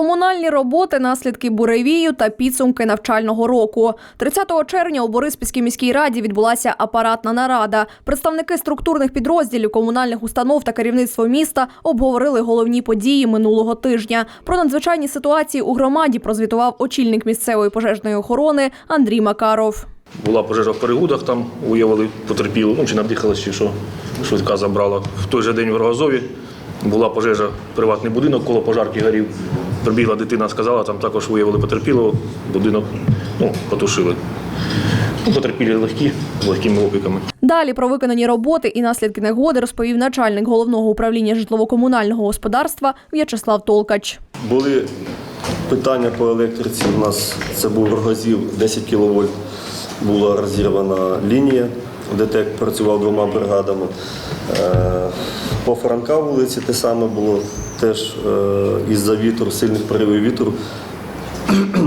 Комунальні роботи, наслідки буревію та підсумки навчального року. 30 червня у Бориспільській міській раді відбулася апаратна нарада. Представники структурних підрозділів комунальних установ та керівництво міста обговорили головні події минулого тижня. Про надзвичайні ситуації у громаді прозвітував очільник місцевої пожежної охорони Андрій Макаров. Була пожежа в перегудах, там виявили потерпіло, ну чи надихалась, чи що швидка забрала. В той же день в Рогозові була пожежа, приватний будинок, коло пожарки горів. Прибігла дитина, сказала, там також виявили потерпілого, будинок ну, потушили. Ну, потерпілі легкі, легкими опіками. Далі про виконані роботи і наслідки негоди розповів начальник головного управління житлово-комунального господарства В'ячеслав Толкач. Були питання по електриці. У нас це був Рогозів 10 кВт. Була розірвана лінія. ДТЕК працював двома бригадами. Е, По Франка вулиці те саме було теж е, із-за вітру, сильних поривів вітру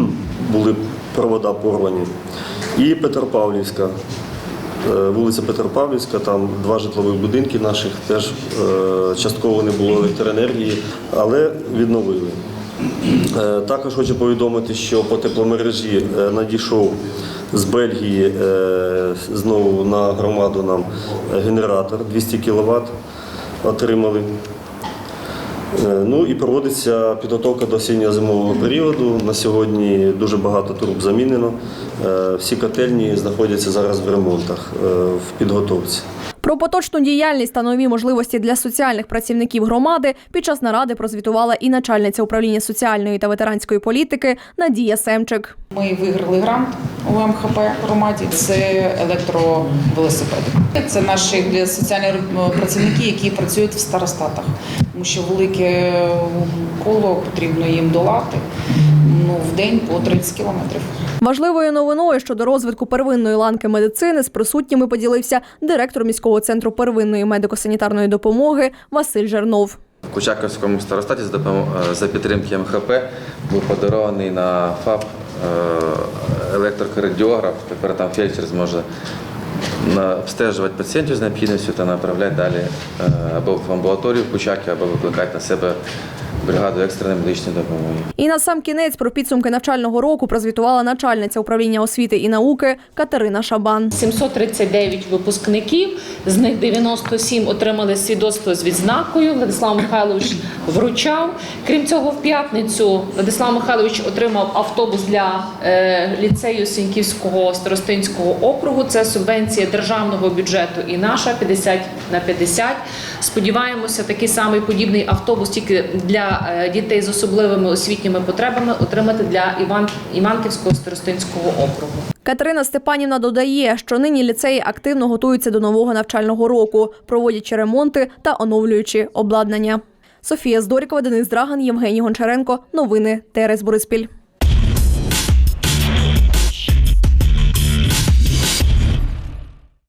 були провода порвані. І Петропавлівська. Е, Вулиця Петропавлівська, там два житлових будинки наших теж частково не було електроенергії, але відновили. Е, Також хочу повідомити, що по тепломережі е, надійшов з Бельгії е, знову на громаду нам генератор 200 кВт отримали. Ну і проводиться підготовка до осінньо-зимового періоду. На сьогодні дуже багато труб замінено. Всі котельні знаходяться зараз в ремонтах, в підготовці. Про поточну діяльність та нові можливості для соціальних працівників громади під час наради прозвітувала і начальниця управління соціальної та ветеранської політики Надія Семчик. Ми виграли грант у МХП громаді. Це електровелосипеди. Це наші для соціальні працівники, які працюють в старостатах, тому що велике коло потрібно їм долати ну, в день по 30 кілометрів. Важливою новиною щодо розвитку первинної ланки медицини з присутніми поділився директор міського центру первинної медико-санітарної допомоги Василь Жернов. В Кучаківському старостаті за допом- за підтримки МХП був подарований на ФАП е, електрокардіограф. Тепер там фельдшер зможе на- обстежувати пацієнтів з необхідністю та направляти далі е, або в амбулаторію в Кучакі, або викликати на себе бригаду екстреної медичної допомоги. І на сам кінець про підсумки навчального року прозвітувала начальниця управління освіти і науки Катерина Шабан. 739 випускників, з них 97 отримали свідоцтво з відзнакою. Владислав Михайлович вручав. Крім цього, в п'ятницю Владислав Михайлович отримав автобус для е, ліцею Сіньківського старостинського округу. Це субвенція державного бюджету і наша 50 на 50. Сподіваємося, такий самий подібний автобус тільки для е, дітей з особливими освітніми потребами отримати для Іван Іванківського старостинського округу. Катерина Степанівна додає, що нині ліцеї активно готуються до нового навчального року, проводячи ремонти та оновлюючи обладнання. Софія Здорікова, Денис Драган, Євгеній Гончаренко. Новини ТРС Бориспіль.